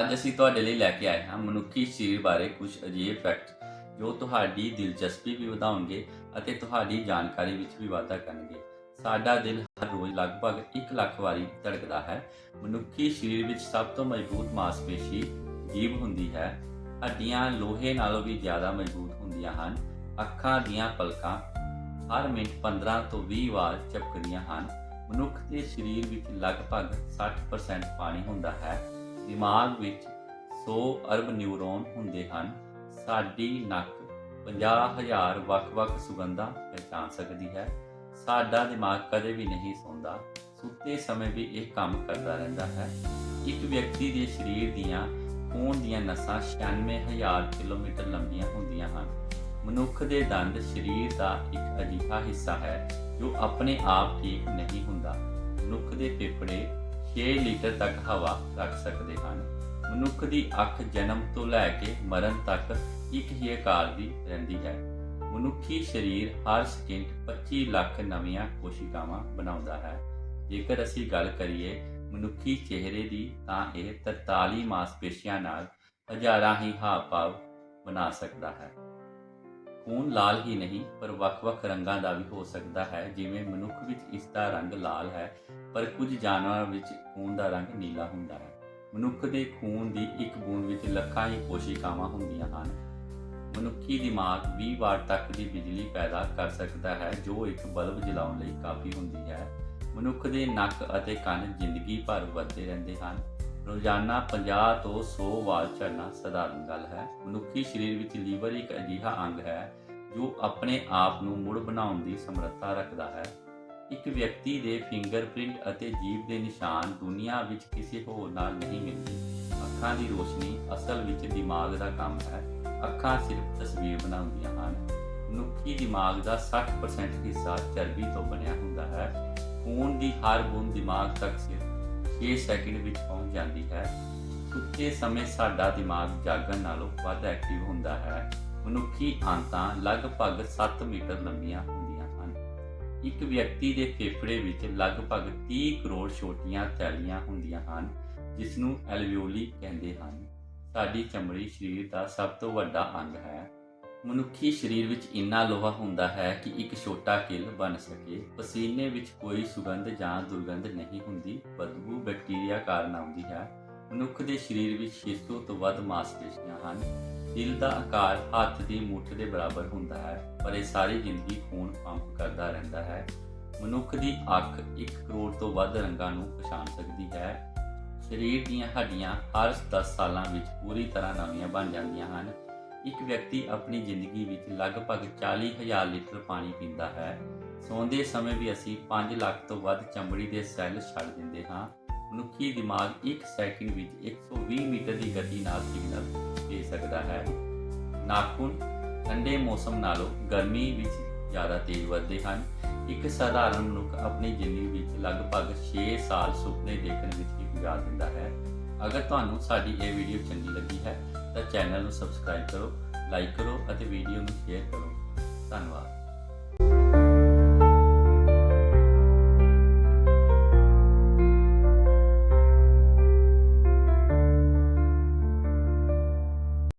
ਅੱਜ ਅਸੀਂ ਤੁਹਾਡੇ ਲਈ ਲੈ ਕੇ ਆਏ ਹਾਂ ਮਨੁੱਖੀ ਸਰੀਰ ਬਾਰੇ ਕੁਝ ਅਜੀਬ ਫੈਕਟ ਜੋ ਤੁਹਾਡੀ ਦਿਲਚਸਪੀ ਵੀ ਵਧਾਉਣਗੇ ਅਤੇ ਤੁਹਾਡੀ ਜਾਣਕਾਰੀ ਵਿੱਚ ਵੀ ਵਾਧਾ ਕਰਨਗੇ। ਸਾਡਾ ਦਿਲ ਹਰ ਰੋਜ਼ ਲਗਭਗ 1 ਲੱਖ ਵਾਰੀ ਧੜਕਦਾ ਹੈ। ਮਨੁੱਖੀ ਸਰੀਰ ਵਿੱਚ ਸਭ ਤੋਂ ਮਜ਼ਬੂਤ ਮਾਸਪੇਸ਼ੀ ਜੀਭ ਹੁੰਦੀ ਹੈ। ਹੱਡੀਆਂ ਲੋਹੇ ਨਾਲੋਂ ਵੀ ਜ਼ਿਆਦਾ ਮਜ਼ਬੂਤ ਹੁੰਦੀਆਂ ਹਨ। ਅੱਖਾਂ ਦੀਆਂ ਪਲਕਾਂ ਹਰ ਮਿੰਟ 15 ਤੋਂ 20 ਵਾਰ ਚਪਕਦੀਆਂ ਹਨ। ਮਨੁੱਖ ਦੇ ਸਰੀਰ ਵਿੱਚ ਲਗਭਗ 60% ਪਾਣੀ ਹੁੰਦਾ ਹੈ। ਦਿਮਾਗ ਵਿੱਚ 100 ਅਰਬ ਨਿਊਰੋਨ ਹੁੰਦੇ ਹਨ, ਸਾਡੀ ਨੱਕ 50000 ਵੱਖ-ਵੱਖ ਸੁਗੰਧਾਂ ਪਛਾਣ ਸਕਦੀ ਹੈ। ਸਾਡਾ ਦਿਮਾਗ ਕਦੇ ਵੀ ਨਹੀਂ ਸੌਂਦਾ, ਸੁੱਤੇ ਸਮੇਂ ਵੀ ਇਹ ਕੰਮ ਕਰਦਾ ਰਹਿੰਦਾ ਹੈ। ਇੱਕ ਵਿਅਕਤੀ ਦੇ ਸਰੀਰ ਦੀਆਂ ਖੂਨ ਦੀਆਂ ਨਸਾਂ 96000 ਕਿਲੋਮੀਟਰ ਲੰਬੀਆਂ ਹੁੰਦੀਆਂ ਹਨ। ਮਨੁੱਖ ਦੇ ਦੰਦ ਸਰੀਰ ਦਾ ਇੱਕ ਅਜਿਹਾ ਹਿੱਸਾ ਹੈ, ਜੋ ਆਪਣੇ ਆਪ ਠੀਕ ਨਹੀਂ ਹੁੰਦਾ। ਮਨੁੱਖ ਦੇ ਫੇਫੜੇ 6 ਲੀਟਰ ਤੱਕ ਹਵਾ ਰੱਖ ਸਕਦੇ ਹਨ। ਮਨੁੱਖ ਦੀ ਅੱਖ ਜਨਮ ਤੋਂ ਲੈ ਕੇ ਮਰਨ ਤੱਕ ਇੱਕ ਹੀ ਆਕਾਰ ਦੀ ਰਹਿੰਦੀ ਹੈ। ਮਨੁੱਖੀ ਸਰੀਰ ਹਰ ਸਕਿੰਟ 25 ਲੱਖ ਨਵੀਆਂ ਕੋਸ਼ਿਕਾਵਾਂ ਬਣਾਉਂਦਾ ਹੈ। ਜੇਕਰ ਅਸੀਂ ਗੱਲ ਕਰੀਏ ਮਨੁੱਖੀ ਚਿਹਰੇ ਦੀ, ਤਾਂ ਇਹ 43 ਮਾਸਪੇਸ਼ੀਆਂ ਨਾਲ ਹਜ਼ਾਰਾਂ ਹੀ ਹਾਵ-ਭਾਵ ਬਣਾ ਸਕਦਾ ਹੈ। ਖੂਨ ਲਾਲ ਹੀ ਨਹੀਂ, ਪਰ ਵੱਖ-ਵੱਖ ਰੰਗਾਂ ਦਾ ਵੀ ਹੋ ਸਕਦਾ ਹੈ, ਜਿਵੇਂ ਮਨੁੱਖ ਵਿੱਚ ਇਸ ਦਾ ਰੰਗ ਲਾਲ ਹੈ। ਪਰ ਕੁਝ ਜਾਨਵਰਾਂ ਵਿੱਚ ਖੂਨ ਦਾ ਰੰਗ ਨੀਲਾ ਹੁੰਦਾ ਹੈ। ਮਨੁੱਖ ਦੇ ਖੂਨ ਦੀ ਇੱਕ ਬੂੰਦ ਵਿੱਚ ਲੱਖਾਂ ਹੀ ਕੋਸ਼ਿਕਾਵਾਂ ਹੁੰਦੀਆਂ ਹਨ। ਮਨੁੱਖੀ ਦਿਮਾਗ 20 ਵਾਟ ਤੱਕ ਦੀ ਬਿਜਲੀ ਪੈਦਾ ਕਰ ਸਕਦਾ ਹੈ, ਜੋ ਇੱਕ ਬਲਬ ਜਲਾਉਣ ਲਈ ਕਾਫੀ ਹੁੰਦੀ ਹੈ। ਮਨੁੱਖ ਦੇ ਨੱਕ ਅਤੇ ਕੰਨ ਜ਼ਿੰਦਗੀ ਭਰ ਵੱਧਦੇ ਰਹਿੰਦੇ ਹਨ। ਰੋਜ਼ਾਨਾ 50 ਤੋਂ 100 ਵਾਰ ਝੜਨਾ ਸਧਾਰਨ ਗੱਲ ਹੈ। ਮਨੁੱਖੀ ਸਰੀਰ ਵਿੱਚ ਲੀਵਰ ਇੱਕ ਅਜਿਹਾ ਅੰਗ ਹੈ, ਜੋ ਆਪਣੇ ਆਪ ਨੂੰ ਮੁੜ ਬਣਾਉਣ ਦੀ ਸਮਰੱਥਾ ਰੱਖਦਾ ਹੈ। ਇੱਕ ਵਿਅਕਤੀ ਦੇ ਫਿੰਗਰਪ੍ਰਿੰਟ ਅਤੇ ਜੀਭ ਦੇ ਨਿਸ਼ਾਨ ਦੁਨੀਆ ਵਿੱਚ ਕਿਸੇ ਹੋਰ ਨਾਲ ਨਹੀਂ ਮਿਲਦੇ। ਅੱਖਾਂ ਦੀ ਰੋਸ਼ਨੀ ਅਸਲ ਵਿੱਚ ਦਿਮਾਗ ਦਾ ਕੰਮ ਹੈ। ਅੱਖਾਂ ਸਿਰਫ ਤਸਵੀਰ ਬਣਾਉਂਦੀਆਂ ਹਨ। ਮਨੁੱਖੀ ਦਿਮਾਗ ਦਾ 60% ਹਿੱਸਾ ਚਰਬੀ ਤੋਂ ਬਣਿਆ ਹੁੰਦਾ ਹੈ। ਖੂਨ ਦੀ ਹਰ ਬੂੰਦ ਦਿਮਾਗ ਤੱਕ ਸਿਰਫ 6 ਸੈਕਿੰਡ ਵਿੱਚ ਪਹੁੰਚ ਜਾਂਦੀ ਹੈ। ਸੁੱਤੇ ਸਮੇਂ ਸਾਡਾ ਦਿਮਾਗ ਜਾਗਣ ਨਾਲੋਂ ਵੱਧ ਐਕਟਿਵ ਹੁੰਦਾ ਹੈ। ਮਨੁੱਖੀ ਆਂਤਾਂ ਲਗਭਗ 7 ਮੀਟਰ ਲੰਬੀਆਂ ਇੱਕ ਵਿਅਕਤੀ ਦੇ ਫੇਫੜੇ ਵਿੱਚ ਲਗਭਗ 30 ਕਰੋੜ ਛੋਟੀਆਂ ਥੈਲੀਆਂ ਹੁੰਦੀਆਂ ਹਨ ਜਿਸ ਨੂੰ ਐਲਵੀਓਲੀ ਕਹਿੰਦੇ ਹਨ। ਸਾਡੀ ਚਮੜੀ ਸਰੀਰ ਦਾ ਸਭ ਤੋਂ ਵੱਡਾ ਅੰਗ ਹੈ। ਮਨੁੱਖੀ ਸਰੀਰ ਵਿੱਚ ਇੰਨਾ ਲੋਹਾ ਹੁੰਦਾ ਹੈ ਕਿ ਇੱਕ ਛੋਟਾ ਕਿਲ ਬਣ ਸਕੇ। ਪਸੀਨੇ ਵਿੱਚ ਕੋਈ ਸੁਗੰਧ ਜਾਂ ਦੁਰਗੰਧ ਨਹੀਂ ਹੁੰਦੀ, ਬਦਬੂ ਬੈਕਟੀਰੀਆ ਕਾਰਨ ਆਉਂਦੀ ਹੈ। ਮਨੁੱਖ ਦੇ ਸਰੀਰ ਵਿੱਚ 600 ਤੋਂ ਵੱਧ ਮਾਸਪੇਸ਼ੀਆਂ ਹਨ। ਦਿਲ ਦਾ ਆਕਾਰ ਹੱਥ ਦੀ ਮੁੱਠ ਦੇ ਬਰਾਬਰ ਹੁੰਦਾ ਹੈ, ਪਰ ਇਹ ਸਾਰੀ ਜ਼ਿੰਦਗੀ ਖੂਨ ਪੰਪ ਕਰਦਾ ਰਹਿੰਦਾ ਹੈ। ਮਨੁੱਖ ਦੀ ਅੱਖ 1 ਕਰੋੜ ਤੋਂ ਵੱਧ ਰੰਗਾਂ ਨੂੰ ਪਛਾਣ ਸਕਦੀ ਹੈ। ਸਰੀਰ ਦੀਆਂ ਹੱਡੀਆਂ ਹਰ 10 ਸਾਲਾਂ ਵਿੱਚ ਪੂਰੀ ਤਰ੍ਹਾਂ ਨਵੀਆਂ ਬਣ ਜਾਂਦੀਆਂ ਹਨ। ਇੱਕ ਵਿਅਕਤੀ ਆਪਣੀ ਜ਼ਿੰਦਗੀ ਵਿੱਚ ਲਗਭਗ 40000 ਲੀਟਰ ਪਾਣੀ ਪੀਂਦਾ ਹੈ। ਸੌਂਦੇ ਸਮੇਂ ਵੀ ਅਸੀਂ 5 ਲੱਖ ਤੋਂ ਵੱਧ ਚਮੜੀ ਦੇ ਸੈੱਲ ਛੱਡ ਦਿੰਦੇ ਹਾਂ। ਮਨੁੱਖੀ ਦਿਮਾਗ 1 ਸੈਕਿੰਡ ਵਿੱਚ 120 ਮੀਟਰ ਦੀ ਗਤੀ ਨਾਲ ਸਿਗਨਲ ਦੇ ਸਕਦਾ ਹੈ। ਨਾਖੂਨ ਠੰਡੇ ਮੌਸਮ ਨਾਲੋਂ ਗਰਮੀ ਵਿੱਚ ਜ਼ਿਆਦਾ ਤੇਜ਼ ਵੱਧਦੇ ਹਨ। ਇੱਕ ਸਧਾਰਨ ਮਨੁੱਖ ਆਪਣੀ ਜ਼ਿੰਦਗੀ ਵਿੱਚ ਲਗਭਗ 6 ਸਾਲ ਸੁਪਨੇ ਦੇਖਣ ਵਿੱਚ ਹੀ ਗੁਜ਼ਾਰ ਦਿੰਦਾ ਹੈ। ਅਗਰ ਤੁਹਾਨੂੰ ਸਾਡੀ ਇਹ ਵੀਡੀਓ ਚੰਗੀ ਲੱਗੀ ਹੈ, ਤਾਂ ਚੈਨਲ ਨੂੰ ਸਬਸਕ੍ਰਾਈਬ ਕਰੋ, ਲਾਈਕ ਕਰੋ ਅਤੇ ਵੀਡੀਓ ਨੂੰ ਸ਼ੇਅਰ ਕਰੋ। ਧੰਨਵਾਦ।